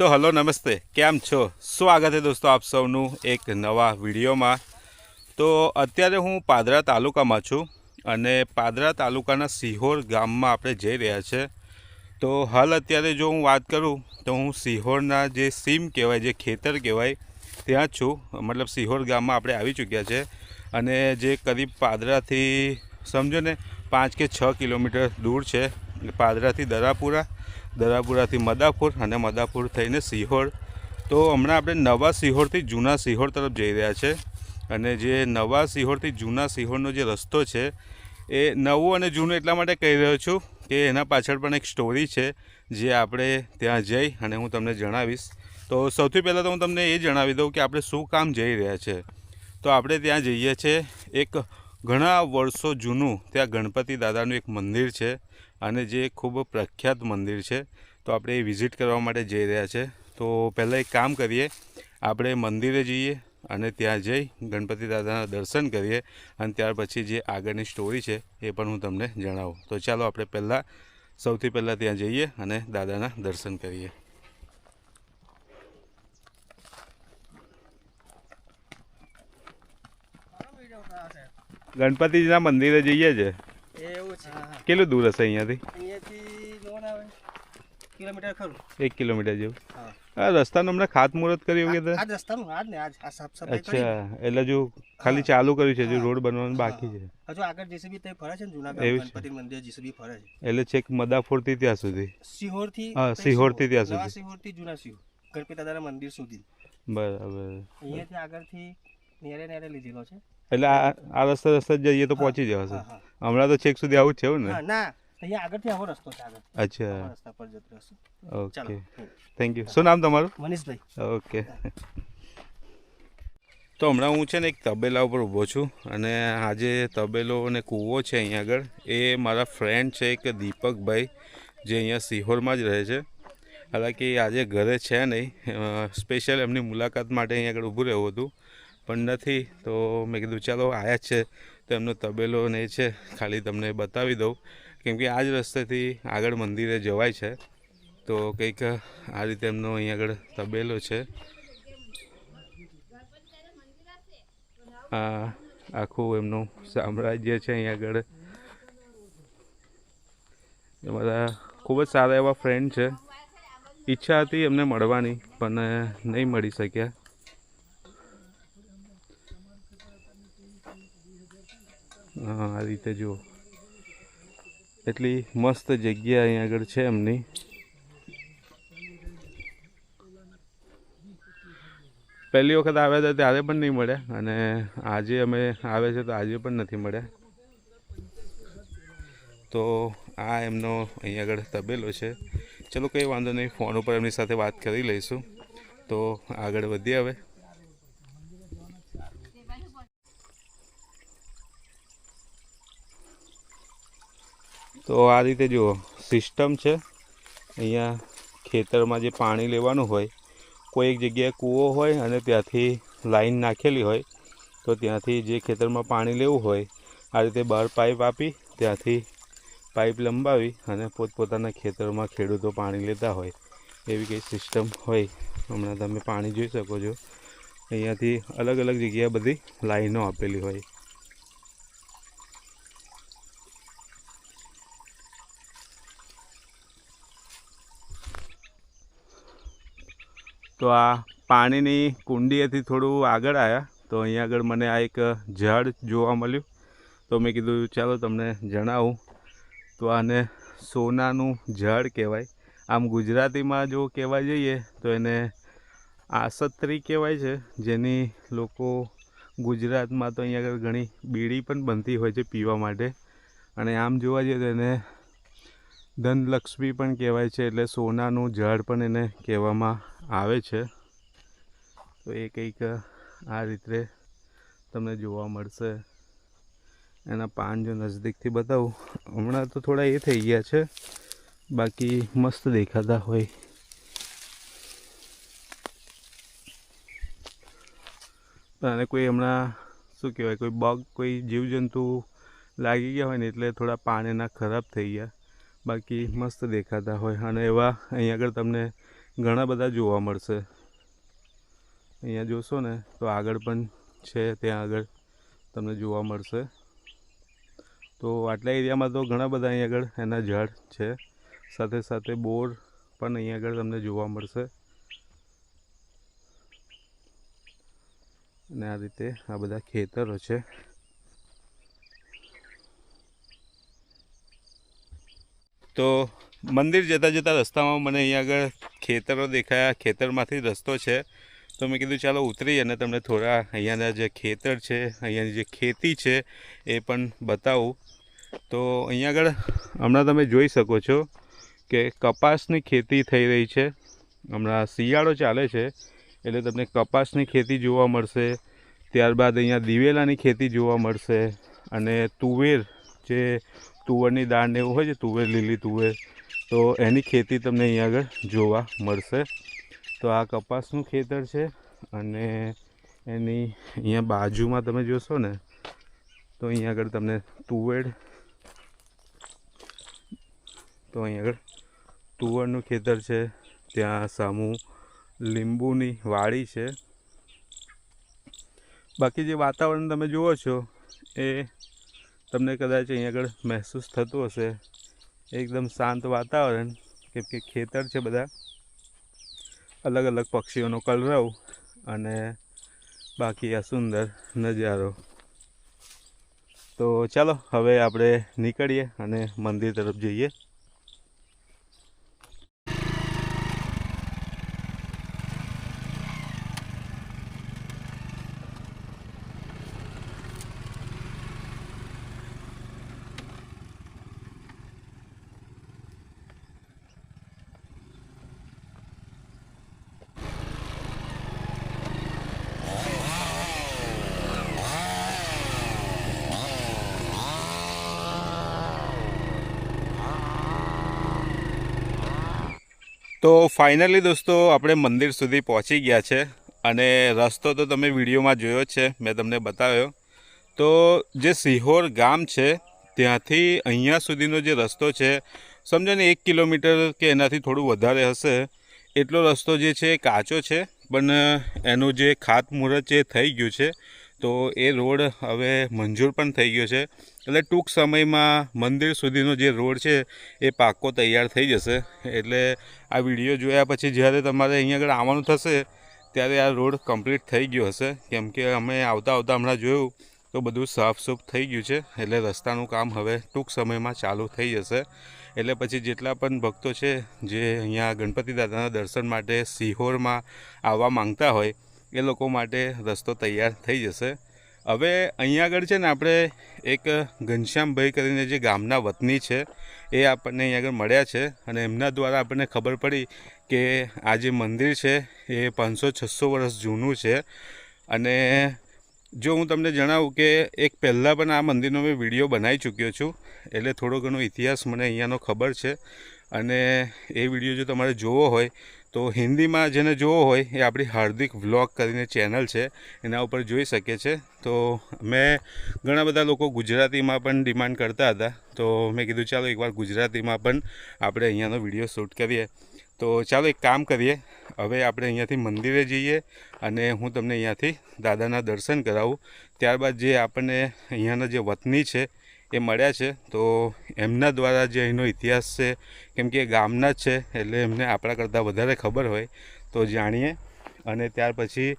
તો હલો, નમસ્તે. કેમ છો? સ્વાગત છે દોસ્તો આપ સૌનું એક નવા વિડીયોમાં. તો અત્યારે હું પાદરા તાલુકામાં છું અને પાદરા તાલુકાના સિહોર ગામમાં આપણે જઈ રહ્યા છે. તો હાલ અત્યારે જો હું વાત કરું, તો હું સિહોરના જે સીમ કહેવાય, જે ખેતર કહેવાય, ત્યાં છું. મતલબ સિહોર ગામમાં આપણે આવી ચૂક્યા છે અને જે કરીબ પાદરાથી, સમજો ને, પાંચ કે છ કિલોમીટર દૂર છે. પાદરાથી દરાપુરા દરાપુરાથી મદાપુર અને મદાપુર થઈને સિહોર. તો હમણાં આપણે નવા સિહોરથી જૂના સિહોર તરફ જઈ રહ્યા છે અને જે નવા સિહોરથી જૂના સિહોરનો જે રસ્તો છે એ નવું અને જૂનું એટલા માટે કહી રહ્યો છું કે એના પાછળ પણ એક સ્ટોરી છે જે આપણે ત્યાં જઈ અને હું તમને જણાવીશ. તો સૌથી પહેલાં તો હું તમને એ જણાવી દઉં કે આપણે શું કામ જઈ રહ્યા છે. તો આપણે ત્યાં જઈએ છીએ એક ઘણા વર્ષો જૂનું ત્યાં ગણપતિ દાદાનું એક મંદિર છે અને જે ખૂબ પ્રખ્યાત મંદિર છે. તો આપણે એ વિઝિટ કરવા માટે જઈ રહ્યા છે. તો પહેલાં એક કામ કરીએ. આપણે મંદિરે જઈએ અને ત્યાં જઈ ગણપતિ દાદાના દર્શન કરીએ અને ત્યાર પછી જે આગળની સ્ટોરી છે એ પણ હું તમને જણાવું. તો ચાલો આપણે પહેલાં સૌથી પહેલાં ત્યાં જઈએ અને દાદાના દર્શન કરીએ. ગણપતિજીના મંદિરે જઈએ છે? એવું છે. કેટલું દૂર હશે અહીંયાથી? કિલોમીટર ખરું. એક કિલોમીટર જેવું? હા. રસ્તાનું હમણાં ખાતમુહૂર્ત કર્યું કે આ રસ્તાનું આજ ને આજ સાફ સફાઈ કરી. અચ્છા એટલે જો ખાલી ચાલુ કર્યું છે હજુ રોડ બનવાનું બાકી છે. હજુ આગળ જેસીબી તે ફરે છે ને જુનાગઢ? ગણપતિ મંદિર જેસીબી ફરે છે. એટલે છેક મદાફોરથી ત્યાં સુધી? સિહોરથી હા, સિહોરથી ત્યાં સુધી. સિહોરથી જૂના સિહોર. ગણપતિ દાદાના મંદિર સુધી. બરાબર. અહીંયાથી આગળથી નેરે નેરે લીધેલો છે. એટલે આ આ રસ્તે રસ્તે જ જઈએ તો પહોંચી જવાશે. હમણાં તો છેક સુધી આવું જ છે એવું ને? ના અહીંયા આગળથી આવો રસ્તો છે આગળ. અચ્છા. રસ્તા પર જતો રહેશે. ઓકે. થેન્ક યુ શું નામ તમારું? મનીષભાઈ. ઓકે. તો હમણાં હું છે ને એક તબેલા ઉપર ઊભો છું અને આજે તબેલો અને કૂવો છે અહીંયા આગળ એ મારા ફ્રેન્ડ છે એક દીપકભાઈ જે અહીંયા સિહોરમાં જ રહે છે. હાલાકી આજે ઘરે છે નહીં. સ્પેશિયલ એમની મુલાકાત માટે અહીંયા આગળ ઊભું રહેવું હતું. પણ નથી, તો મેં કીધું, ચાલો આવ્યા જ છે. તો એમનો તબેલો ને છે, ખાલી તમને બતાવી દઉં. કેમ કે આ જ રસ્તેથી આગળ મંદિરે જવાય છે. તો કંઈક આ રીતે એમનો અહીં આગળ તબેલો છે. આ આખું એમનું સામ્રાજ્ય છે અહીં આગળ. મારા ખૂબ જ સારા એવા ફ્રેન્ડ છે. ઈચ્છા હતી એમને મળવાની, પણ નહીં મળી શક્યા હા, આ રીતે જુઓ. એટલી મસ્ત જગ્યા અહીં આગળ છે એમની. પહેલી વખત આવ્યા હતા ત્યારે પણ નહીં મળ્યા અને આજે અમે આવે છે તો આજે પણ નથી મળ્યા. તો આ એમનો અહીં આગળ તબેલો છે. ચલો કંઈ વાંધો નહીં, ફોન ઉપર એમની સાથે વાત કરી લઈશું. તો આગળ વધીએ હવે. તો આ રીતે જુઓ, સિસ્ટમ છે. અહીંયા ખેતરમાં જે પાણી લેવાનું હોય, કોઈ એક જગ્યાએ કૂવો હોય અને ત્યાંથી લાઈન નાખેલી હોય, તો ત્યાંથી જે ખેતરમાં પાણી લેવું હોય, આ રીતે બહાર પાઇપ આપી, ત્યાંથી પાઇપ લંબાવી અને પોતપોતાના ખેતરમાં ખેડૂતો પાણી લેતા હોય. એવી કંઈ સિસ્ટમ હોય. હમણાં તમે પાણી જોઈ શકો છો. અહીંયાથી અલગ અલગ જગ્યાએ બધી લાઈનો આપેલી હોય. તો આ પાણીની કુંડીએથી થોડું આગળ આવ્યા તો અહીંયા આગળ મને આ એક ઝાડ જોવા મળ્યું. તો મેં કીધું, ચાલો તમને જણાવું. તો આને સોનાનું ઝાડ કહેવાય. આમ ગુજરાતીમાં જો કહેવા જઈએ, તો એને આસત્રી કહેવાય છે. જેની લોકો ગુજરાતમાં તો અહીંયા આગળ ઘણી બીડી પણ બનતી હોય છે પીવા માટે. અને આમ જોવા જઈએ તો એને ધનલક્ષ્મી પણ કહેવાય છે, એટલે સોનાનું ઝાડ પણ એને કહેવામાં આવે છે. તો એ કંઈક આ રીતે તમને જોવા મળશે. એના પાન જો નજદીકથી બતાવું. હમણાં તો થોડા એ થઈ ગયા છે. બાકી મસ્ત દેખાતા હોય. અને કોઈ હમણાં શું કહેવાય, કોઈ બગ, કોઈ જીવજંતુ લાગી ગયા હોય ને એટલે થોડા પાણીના ખરાબ થઈ ગયા. બાકી મસ્ત દેખાતા હોય. અને એવા અહીં આગળ તમને ઘણા બધા જોવા મળશે. અહીંયા જોશો ને, તો આગળ પણ છે, ત્યાં આગળ તમને જોવા મળશે. તો આટલા એરિયામાં તો ઘણા બધા અહીં આગળ એના ઝાડ છે. સાથે સાથે બોર પણ અહીં આગળ તમને જોવા મળશે. અને આ રીતે આ બધા ખેતરો છે. તો મંદિર જતાં જતાં રસ્તામાં મને અહીંયા આગળ ખેતરો દેખાયા. ખેતરમાંથી રસ્તો છે. તો મેં કીધું, ચાલો ઉતરી અને તમને થોડા અહીંયાના જે ખેતર છે, અહીંયાની જે ખેતી છે, એ પણ બતાવું. તો અહીંયા આગળ હમણાં તમે જોઈ શકો છો કે કપાસની ખેતી થઈ રહી છે. હમણાં શિયાળો ચાલે છે, એટલે તમને કપાસની ખેતી જોવા મળશે. ત્યારબાદ અહીંયા દિવેલાની ખેતી જોવા મળશે. અને તુવેર, જે તુવરની દાળ ને એવું હોય છે, તુવેર, લીલી તુવેર તો એની ખેતી તમને અહીંયા આગળ જોવા મળશે. તો આ કપાસનું ખેતર છે અને એની અહીંયા બાજુમાં તમે જોશો ને, તો અહીંયા આગળ તમને તુવેર, તો અહીંયા આગળ તુવરનું ખેતર છે. ત્યાં સામુ લીંબુની વાડી છે. બાકી જે વાતાવરણ તમે જુઓ છો એ તમને કદાચ અહીંયા આગળ મહેસૂસ થતું હશે. એકદમ શાંત વાતાવરણ કેમ કે ખેતર છે બધા. અલગ અલગ પક્ષીઓનો કલરવ અને બાકી આ સુંદર નજારો. તો ચાલો, હવે આપણે નીકળીએ અને મંદિર તરફ જઈએ તો ફાઇનલી દોસ્તો, આપણે મંદિર સુધી પહોંચી ગયા છે અને રસ્તો તો તમે વિડીયોમાં જોયો છે, મેં તમને બતાવ્યો. તો જે સિહોર ગામ છે, ત્યાંથી અહીંયા સુધીનો જે રસ્તો છે, સમજો ને એક કિલોમીટર કે એનાથી થોડું વધારે હશે, એટલો રસ્તો જે છે કાચો છે, પણ એનું જે ખાતમુહૂર્ત જે થઈ ગયું છે. તો એ રોડ હવે મંજૂર પણ થઈ ગયો છે. એટલે ટૂંક સમયમાં મંદિર સુધીનો જે રોડ છે એ પાક્કો તૈયાર થઈ જશે. એટલે આ વીડિયો જોયા પછી જ્યારે તમારે અહીંયા આગળ આવવાનું થશે, ત્યારે આ રોડ કમ્પ્લીટ થઈ ગયો હશે. કેમ કે અમે આવતા આવતા હમણાં જોયું તો બધું સાફસૂફ થઈ ગયું છે. એટલે રસ્તાનું કામ હવે ટૂંક સમયમાં ચાલુ થઈ જશે. એટલે પછી જેટલા પણ ભક્તો છે જે અહીંયા ગણપતિ દાદાના દર્શન માટે સિહોરમાં આવવા માંગતા હોય, એ લોકો માટે રસ્તો તૈયાર થઈ જશે. હવે અહીંયા આગળ છે ને આપણે એક ઘનશ્યામભાઈ કરીને જે ગામના વતની છે, એ આપણને અહીંયા આગળ મળ્યા છે અને એમના દ્વારા આપણને ખબર પડી કે આ જે મંદિર છે, એ પાંચસો છસો વર્ષ જૂનું છે. અને જો હું તમને જણાવું કે એક પહેલાં પણ આ મંદિરનો મેં વીડિયો બનાવી ચૂક્યો છું, એટલે થોડો ઘણો ઇતિહાસ મને અહીંયાનો ખબર છે. અને એ વીડિયો જો તમારે જોવો હોય તો હિન્દીમાં જેને જોવો હોય, એ આપણી હાર્દિક વ્લોગ કરીને ચેનલ છે. એના ઉપર જોઈ શકે છે. તો મેં ઘણા બધા લોકો ગુજરાતીમાં પણ ડિમાન્ડ કરતા હતા. તો મેં કીધું, ચાલો એકવાર ગુજરાતીમાં પણ આપણે અહીંયાનો વીડિયો શૂટ કરીએ. તો ચાલો એક કામ કરીએ. હવે આપણે અહીંયાથી મંદિરે જઈએ અને હું તમને અહીંયાથી દાદાના દર્શન કરાવું. ત્યારબાદ જે આપણને અહીંયાના જે વતની છે એ મળ્યા છે. તો એમના દ્વારા જે અહીંનો ઇતિહાસ છે, કેમ કે એ ગામના જ છે, એટલે એમને આપણા કરતાં વધારે ખબર હોય, તો જાણીએ. અને ત્યાર પછી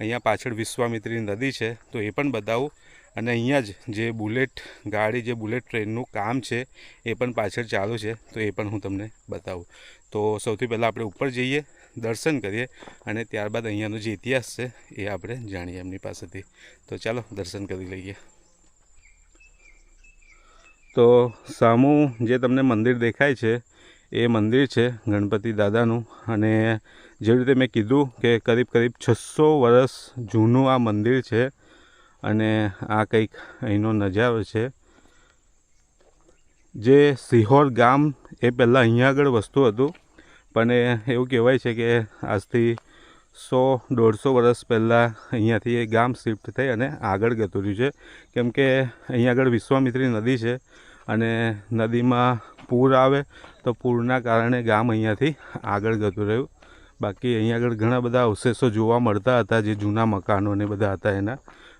અહીંયા પાછળ વિશ્વામિત્રી નદી છે, તો એ પણ બતાવું. અને અહીંયા જ જે બુલેટ ગાડી, જે બુલેટ ટ્રેનનું કામ છે, એ પણ પાછળ ચાલુ છે, તો એ પણ હું તમને બતાવું. તો સૌથી પહેલાં આપણે ઉપર જઈએ, દર્શન કરીએ, અને ત્યારબાદ અહીંયાનો જે ઇતિહાસ છે, એ આપણે જાણીએ એમની પાસેથી. તો ચાલો, દર્શન કરી લઈએ. તો સામું જે તમને મંદિર દેખાય છે, એ મંદિર છે ગણપતિ દાદાનું. અને જેવી રીતે મેં કીધું કે કરીબ કરીબ છસો વર્ષ જૂનું આ મંદિર છે અને આ કંઈક અહીંનો નજારો છે. જે સિહોર ગામ એ પહેલાં અહીંયા આગળ વસ્તુ હતું, પણ એવું કહેવાય છે કે આજથી સો, દોઢસો વર્ષ પહેલાં અહીંયાથી એ ગામ શિફ્ટ થઈ અને આગળ જતું રહ્યું છે. કેમ કે અહીંયા આગળ વિશ્વામિત્રી નદી છે અને નદીમાં પૂર આવે તો પૂરના કારણે ગામ અહીંયાથી આગળ જતું રહ્યું. બાકી અહીંયા આગળ ઘણા બધા અવશેષો જોવા મળતા હતા જે જૂના મકાનો ને બધા હતા એના.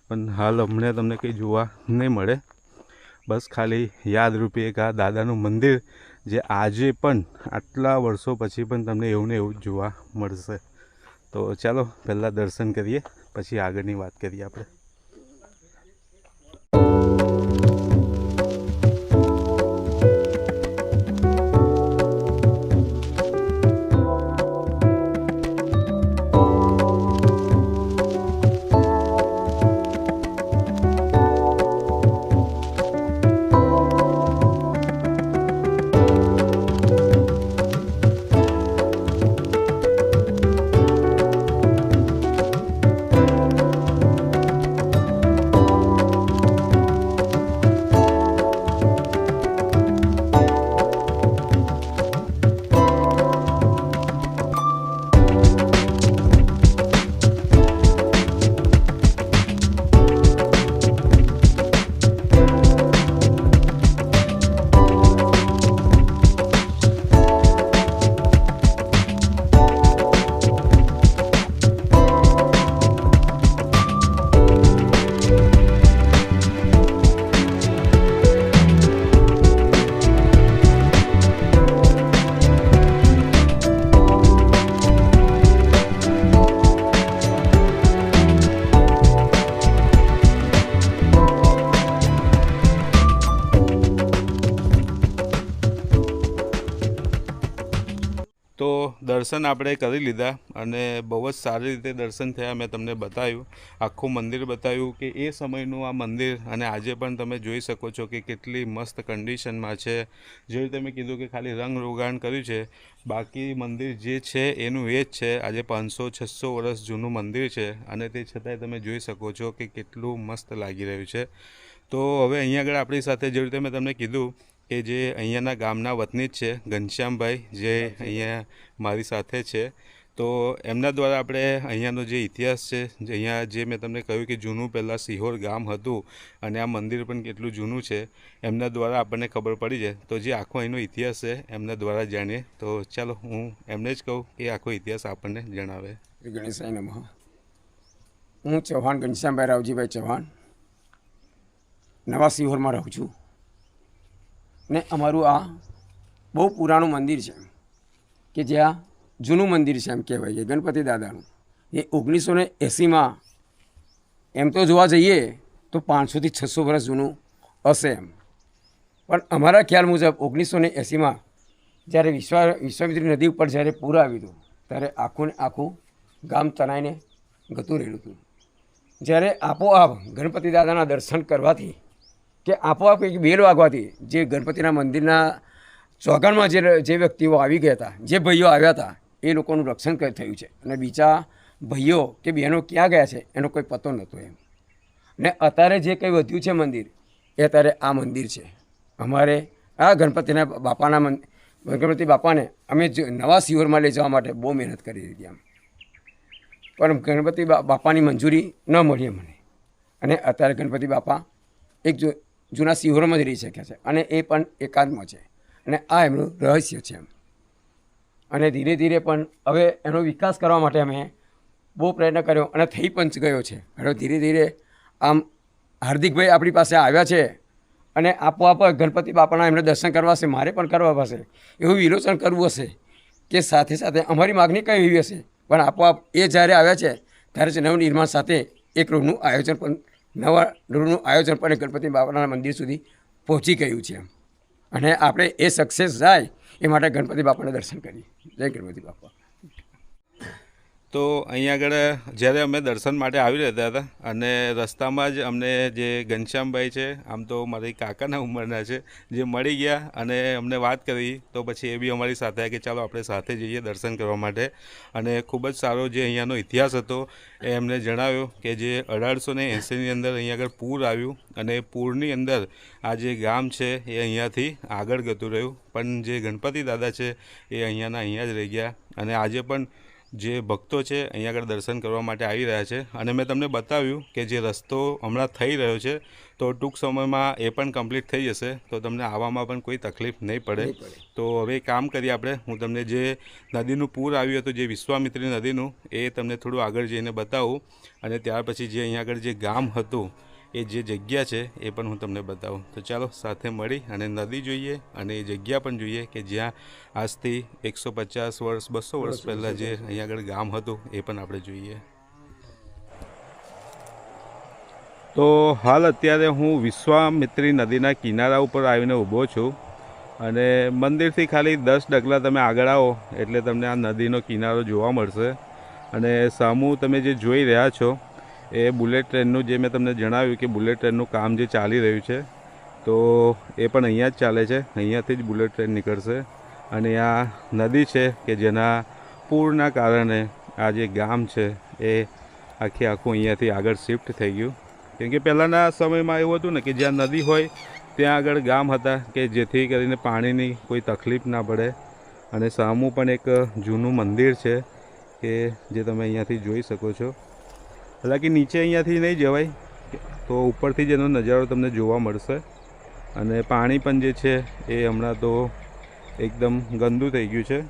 પણ હાલ હમણાં તમને કંઈ જોવા નહીં મળે. બસ ખાલી યાદરૂપી એક આ દાદાનું મંદિર જે આજે પણ આટલા વર્ષો પછી પણ તમને એવું ને એવું જોવા મળશે. તો ચાલો પહેલાં દર્શન કરીએ પછી આગળની વાત કરીએ આપણે. દર્શન આપણે કરી લીધા અને બહુ જ સારી રીતે દર્શન થયા, મેં તમને બતાવ્યું. આખું મંદિર બતાવ્યું કે એ સમયનું આ મંદિર અને આજે પણ તમે જોઈ શકો છો કે કેટલી મસ્ત કન્ડિશનમાં છે. જે રીતે મેં કીધું કે ખાલી રંગ રોગાણ કર્યું છે, બાકી મંદિર જે છે એનું એ જ છે. આજે પાંચસો, છસો વર્ષ જૂનું મંદિર છે અને તે છતાંય તમે જોઈ શકો છો કે કેટલું મસ્ત લાગી રહ્યું છે. તો હવે અહીંયા આગળ આપણી સાથે જે રીતે મેં તમને કીધું કે જે અહીંયાના ગામના વતની જ છે ઘનશ્યામભાઈ જે અહીંયા મારી સાથે છે. તો એમના દ્વારા આપણે અહીંયાનો જે ઇતિહાસ છે જે અહીંયા જે મેં તમને કહ્યું કે જૂનું પહેલાં સિહોર ગામ હતું અને આ મંદિર પણ કેટલું જૂનું છે એમના દ્વારા આપણને ખબર પડી છે તો જે આખો અહીંનો ઇતિહાસ છે એમના દ્વારા જાણીએ. તો ચાલો હું એમને જ કહું કે આખો ઇતિહાસ આપણને જણાવે. ગણેશાય નમઃ. હું ચૌહાણ ઘનશ્યામભાઈ રાવજીભાઈ ચૌહાણ. નવા સિહોરમાં રહું છું. ને અમારું આ બહુ પુરાણું મંદિર છે કે જ્યાં જૂનું મંદિર છે એમ કહેવાય છે, ગણપતિ દાદાનું. એ ઓગણીસો ને એંસીમાં એમ તો જોવા જઈએ તો પાંચસોથી છસો વર્ષ જૂનું હશે એમ. પણ અમારા ખ્યાલ મુજબ ઓગણીસો ને એંસીમાં જ્યારે વિશ્વા, વિશ્વામિત્રી નદી ઉપર જ્યારે પૂર આવ્યું હતું, ત્યારે આખું ને આખું ગામ તણાઈને ગતું રહેલું હતું. જ્યારે આપોઆપ ગણપતિ દાદાના દર્શન કરવાથી કે આપોઆપ એક બેલ વાગવાથી જે ગણપતિના મંદિરના ચોગાનમાં જે જે વ્યક્તિઓ આવી ગયા હતા, જે ભાઈઓ આવ્યા હતા, એ લોકોનું રક્ષણ થયું છે. અને બીજા ભાઈઓ કે બહેનો ક્યાં ગયા છે, એનો કોઈ પતો નહોતો એમ. ને અત્યારે જે કંઈ વધ્યું છે મંદિર, એ અત્યારે આ મંદિર છે. અમારે આ ગણપતિના બાપાના મંદિર ગણપતિ બાપાને અમે નવા શિવરમાં લઈ જવા માટે બહુ મહેનત કરી દીધી આમ. પણ ગણપતિ બાપાની મંજૂરી ન મળી મને અને અત્યારે ગણપતિ બાપા એક જુ જૂના સિહોરમાં જ રહી શક્યા છે. અને એ પણ એકાંતમાં છે. અને આ એમનું રહસ્ય છે એમ. અને ધીરે ધીરે પણ હવે એનો વિકાસ કરવા માટે અમે બહુ પ્રયત્ન કર્યો અને થઈ પણ ગયો છે. હવે ધીરે ધીરે આમ હાર્દિકભાઈ આપણી પાસે આવ્યા છે અને આપોઆપ ગણપતિ બાપાના એમને દર્શન કરવા હશે, મારે પણ કરવા હશે, એવું વિલોચન કરવું હશે કે સાથે સાથે અમારી માગણી કઈ એવી હશે? પણ આપોઆપ એ જ્યારે આવ્યા છે, ત્યારે જ નવનિર્માણ સાથે એક રૂમનું આયોજન પણ નવા રોડનું આયોજન પણ ગણપતિ બાપાના મંદિર સુધી પહોંચી ગયું છે. અને આપણે એ સક્સેસ જાય એ માટે ગણપતિ બાપાના દર્શન કરીએ. જય ગણપતિ બાપા. તો અહીંયા આગળ, જ્યારે અમે દર્શન માટે આવી રહેતા હતા અને રસ્તામાં જ અમને જે ઘનશ્યામભાઈ છે, આમ તો મારી કાકાના ઉંમરના છે, જે મળી ગયા અને અમને વાત કરી, તો પછી એ બી અમારી સાથે કે ચાલો આપણે સાથે જઈએ દર્શન કરવા માટે. અને ખૂબ જ સારો જે અહીંયાનો ઇતિહાસ હતો એ એમને જણાવ્યો કે જે અઢારસો ને એંસીની અંદર અહીંયા આગળ પૂર આવ્યું અને પૂરની અંદર આ જે ગામ છે એ અહીંયાથી આગળ ગતું રહ્યું. પણ જે ગણપતિ દાદા છે એ અહીંયાના અહીંયા જ રહી ગયા. અને આજે પણ જે ભક્તો છે અહીંયા આગળ દર્શન કરવા માટે આવી રહ્યા છે. અને મેં તમને બતાવ્યું કે જે રસ્તો હમણાં થઈ રહ્યો છે તો ટૂંક સમયમાં એ પણ કમ્પ્લીટ થઈ જશે. તો તમને આવવામાં પણ કોઈ તકલીફ નહીં પડે. તો હવે કામ કરીએ આપણે. હું તમને જે નદીનું પૂર આવ્યું હતું જે વિશ્વામિત્રી નદીનું એ તમને થોડું આગળ જઈને બતાવું. અને ત્યાર પછી જે અહીંયા આગળ જે ગામ હતું એ જે જગ્યા છે એ પણ હું તમને બતાવું. તો ચાલો સાથે મળી અને નદી જોઈએ અને એ જગ્યા પણ જોઈએ કે જ્યાં આજથી એકસો પચાસ વર્ષ બસો વર્ષ પહેલાં જે અહીંયા આગળ ગામ હતું એ પણ આપણે જોઈએ. તો હાલ અત્યારે હું વિશ્વામિત્રી નદીના કિનારા ઉપર આવીને ઊભો છું અને મંદિરથી ખાલી દસ ડગલા તમે આગળ આવો એટલે તમને આ નદીનો કિનારો જોવા મળશે. અને સામું તમે જે જોઈ રહ્યા છો એ બુલેટ ટ્રેનનું જે મેં તમને જણાવ્યું કે બુલેટ ટ્રેનનું કામ જે ચાલી રહ્યું છે, તો એ પણ અહીંયા જ ચાલે છે. અહીંયાથી જ બુલેટ ટ્રેન નીકળશે. અને આ નદી છે કે જેના પૂરના કારણે આ જે ગામ છે, એ આખે આખું અહીંયાથી આગળ શિફ્ટ થઈ ગયું. કેમ કે પહેલાંના સમયમાં એવું હતું ને કે જ્યાં નદી હોય, ત્યાં આગળ ગામ હતા કે જેથી કરીને પાણીની કોઈ તકલીફ ના પડે. અને સામું પણ એક જૂનું મંદિર છે કે જે તમે અહીંયાથી જોઈ શકો છો. હાલાકી નીચે અહીંયાથી નહીં જવાય. તો ઉપરથી જ એનો નજારો તમને જોવા મળશે. અને પાણી પણ જે છે એ હમણાં તો એકદમ ગંદુ થઈ ગયું છે.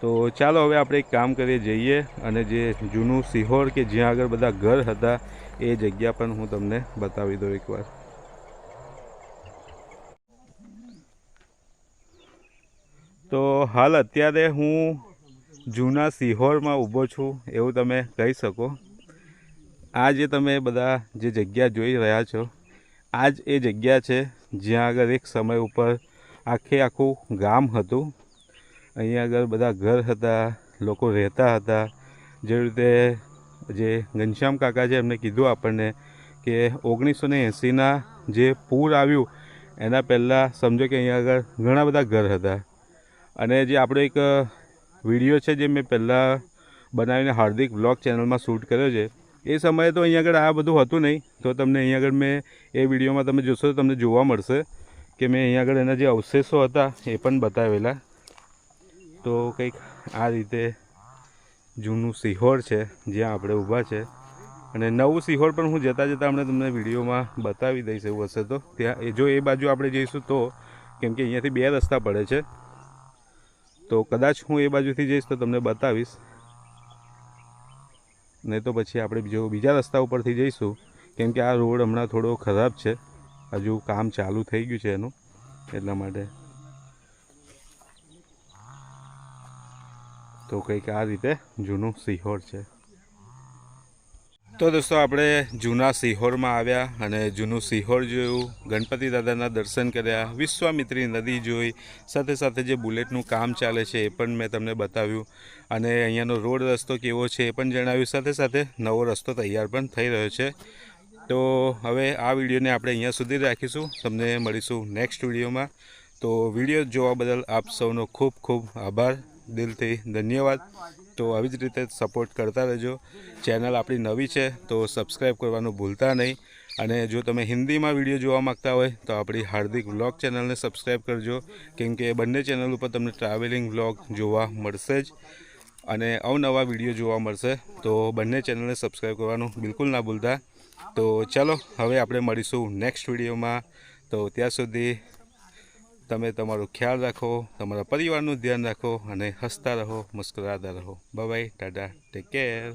તો ચાલો હવે આપણે એક કામ કરીએ, જઈએ અને જે જૂનું સિહોર કે જ્યાં આગળ બધા ઘર હતા એ જગ્યા પણ હું તમને બતાવી દઉં એકવાર. તો હાલ અત્યારે હું જૂના સિહોરમાં ઊભો છું, એવું તમે કહી શકો. આ જે તમે બધા જે જગ્યા જોઈ રહ્યા છો આ જ એ જગ્યા છે જ્યાં આગળ એક સમય ઉપર આખે આખું ગામ હતું. અહીંયા આગળ બધા ઘર હતા, લોકો રહેતા હતા. જેવી રીતે જે ઘનશ્યામ કાકા છે, એમને કીધું આપણને કે ઓગણીસો ને એંસીના જે પૂર આવ્યું, એના પહેલાં સમજો કે અહીંયા આગળ ઘણા બધા ઘર હતા. અને જે આપણો એક વીડિયો છે જે મેં પહેલાં બનાવીને હાર્દિક બ્લોગ ચેનલમાં શૂટ કર્યો છે. એ સમયે તો અહીંયા આગળ આ બધું હતું નહીં. તો તમને અહીંયા આગળ મેં એ વિડીયોમાં તમે જોશો તો તમને જોવા મળશે કે મેં અહીંયા આગળ એના જે અવશેષો હતા એ પણ બતાવેલા. તો કંઈક આ રીતે જૂનું સિહોર છે, જ્યાં આપણે ઊભા છે. અને નવું સિહોર પણ હું જતાં જતાં હમણાં તમને વિડીયોમાં બતાવી દઈશ એવું હશે તો. ત્યાં એ જો એ બાજુ આપણે જઈશું તો, કેમ કે અહીંયાથી બે રસ્તા પડે છે. તો કદાચ હું એ બાજુથી જઈશ તો તમને બતાવીશ. નહીં તો પછી આપણે જો બીજા રસ્તા ઉપરથી જઈશું. કેમ કે આ રોડ હમણાં થોડો ખરાબ છે. હજુ કામ ચાલુ થઈ ગયું છે એનું, એટલા માટે. તો કંઈક આ રીતે જૂનું સિહોર છે. તો દોસ્તો, આપણે જૂના સિહોરમાં આવ્યા અને જૂનું સિહોર જોયું, ગણપતિ દાદાના દર્શન કર્યા, વિશ્વામિત્રી નદી જોઈ, સાથે સાથે જે બુલેટનું કામ ચાલે છે એ પણ મેં તમને બતાવ્યું. અને અહીંયાનો રોડ રસ્તો કેવો છે એ પણ જણાવ્યું, સાથે સાથે નવો રસ્તો તૈયાર પણ થઈ રહ્યો છે. તો હવે આ વિડીયોને આપણે અહીંયા સુધી રાખીશું. તમને મળીશું નેક્સ્ટ વિડીયોમાં. તો વીડિયો જોવા બદલ આપ સૌનો ખૂબ ખૂબ આભાર. દિલથી ધન્યવાદ. તો આવી જ રીતે સપોર્ટ કરતા રહેજો. ચેનલ આપણી નવી છે, તો સબસ્ક્રાઈબ કરવાનું ભૂલતા નહીં. અને જો તમે હિન્દીમાં વીડિયો જોવા માગતા હોય, તો આપણી હાર્દિક વ્લોગ ચેનલને સબસ્ક્રાઈબ કરજો. કેમ કે બંને ચેનલ ઉપર તમને ટ્રાવેલિંગ વ્લોગ જોવા મળશે જ અને અવનવા વીડિયો જોવા મળશે. તો બંને ચેનલને સબસ્ક્રાઈબ કરવાનું બિલકુલ ના ભૂલતા. તો ચાલો, હવે આપણે મળીશું નેક્સ્ટ વિડીયોમાં તો ત્યાં સુધી તમે તમારું ખ્યાલ રાખો, તમારા પરિવારનું ધ્યાન રાખો અને હસતા રહો, મુસ્કરાતા રહો. By Tata take care